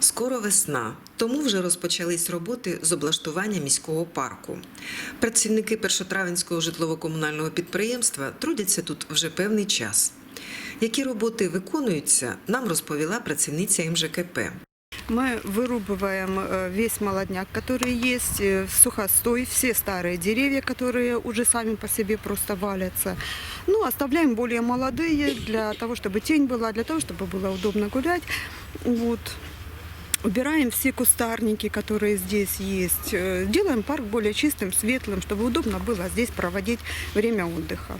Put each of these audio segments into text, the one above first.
Скоро весна, тому вже розпочались роботи з облаштування міського парку. Працівники першотравенського житлово-комунального підприємства трудяться тут вже певний час. Які роботи виконуються, нам розповіла працівниця МЖКП. Мы вырубываем э, весь молодняк, который есть, э, сухостой, все старые деревья, которые уже сами по себе просто валятся. Ну, оставляем более молодые для того, чтобы тень была, для того, чтобы было удобно гулять. Вот. Убираем все кустарники, которые здесь есть. Э, Делаем парк более чистым, светлым, чтобы удобно было здесь проводить время отдыха.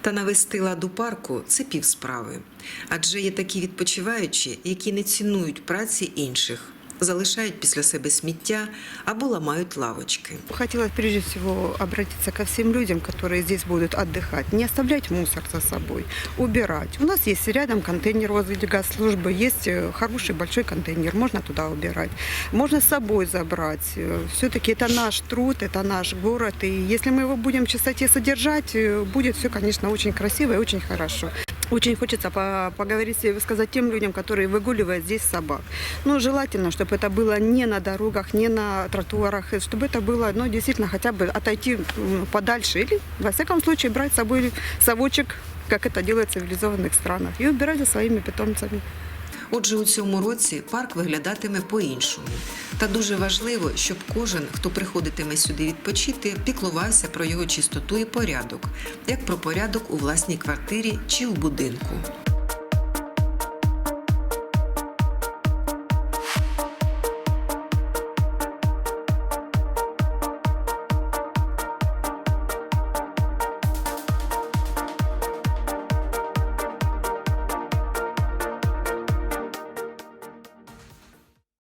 Та навести лад у парку це півсправи. Адже є такі відпочиваючі, які не цінують праці інших, залишають після себе сміття або ламають лавочки. Хотелось прежде всего обратиться ко всем людям, которые здесь будут отдыхать. Не оставлять мусор за собой, убирать. У нас есть рядом контейнер возле газслужбы, есть э, хороший большой контейнер, можно туда убирать. Можно с собой забрать. Все-таки это наш труд, это наш город. И если мы его будем в чистоте содержать, э, будет все, конечно, очень красиво и очень хорошо. Очень хочется по- поговорить и сказать тем людям, которые выгуливают здесь собак. Ну, желательно, чтобы это было не на дорогах, не на тротуарах, и чтобы это было, ну, действительно, хотя бы отойти м, подальше. Или, во всяком случае, брать с собой совочек, как это делают в цивилизованных странах, и убирать за своими питомцами. Отже, у цьому році парк виглядатиме по-іншому. Та дуже важливо, щоб кожен, хто приходитиме сюди відпочити, піклувався про його чистоту і порядок, як про порядок у власній квартирі чи у будинку.